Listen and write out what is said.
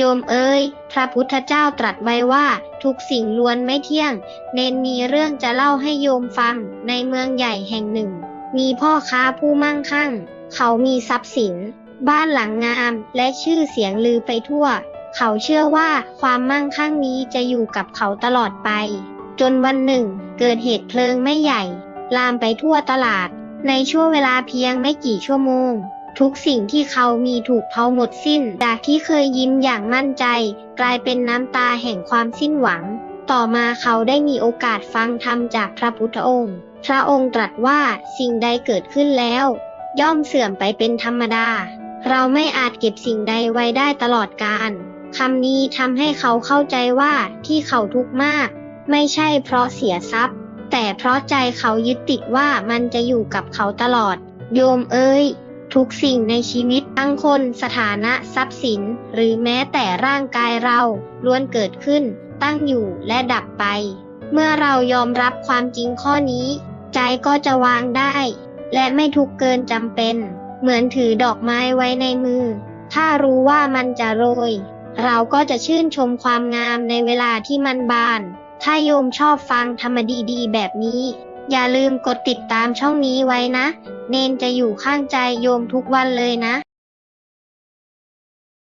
โยมเอ้ยพระพุทธเจ้าตรัสไว้ว่า ทุกสิ่งล้วนไม่เที่ยง เนนมีเรื่องจะเล่าให้โยมฟัง ในเมืองใหญ่แห่งหนึ่ง มีพ่อค้าผู้มั่งคั่ง เขามีทรัพย์สิน บ้านหลังงามและชื่อเสียงลือไปทั่ว เขาเชื่อว่าความมั่งคั่งนี้จะอยู่กับเขาตลอดไป จนวันหนึ่ง เกิดเหตุเพลิงไม่ใหญ่ ลามไปทั่วตลาด ในช่วงเวลาเพียงไม่กี่ชั่วโมง ทุกสิ่งที่เขามีถูกเผาหมดสิ้น จากที่เคยยิ้มอย่างมั่นใจ กลายเป็นน้ำตาแห่งความสิ้นหวัง ต่อมาเขาได้มีโอกาสฟังธรรมจากพระพุทธองค์ พระองค์ตรัสว่าสิ่งใดเกิดขึ้นแล้ว ย่อมเสื่อมไปเป็นธรรมดา เราไม่อาจเก็บสิ่งใดไว้ได้ตลอดกาลคำนี้ทำให้เขาเข้าใจว่าที่เขาทุกข์มาก ไม่ใช่เพราะเสียทรัพย์ แต่เพราะใจเขายึดติดว่ามันจะอยู่กับเขาตลอด โยมเอ้ย ทุกสิ่งในชีวิตทั้งคนสถานะทรัพย์สิน หรือแม้แต่ร่างกายเราล้วนเกิดขึ้น ตั้งอยู่และดับไป เมื่อเรายอมรับความจริงข้อนี้ ใจก็จะวางได้ และไม่ทุกเกินจำเป็น เหมือนถือดอกไม้ไว้ในมือ ถ้ารู้ว่ามันจะโรย เราก็จะชื่นชมความงามในเวลาที่มันบาน ถ้าโยมชอบฟังธรรมดีๆแบบนี้ อย่าลืมกดติดตามช่องนี้ไว้นะ เนนจะอยู่ข้างใจโยมทุกวันเลยนะ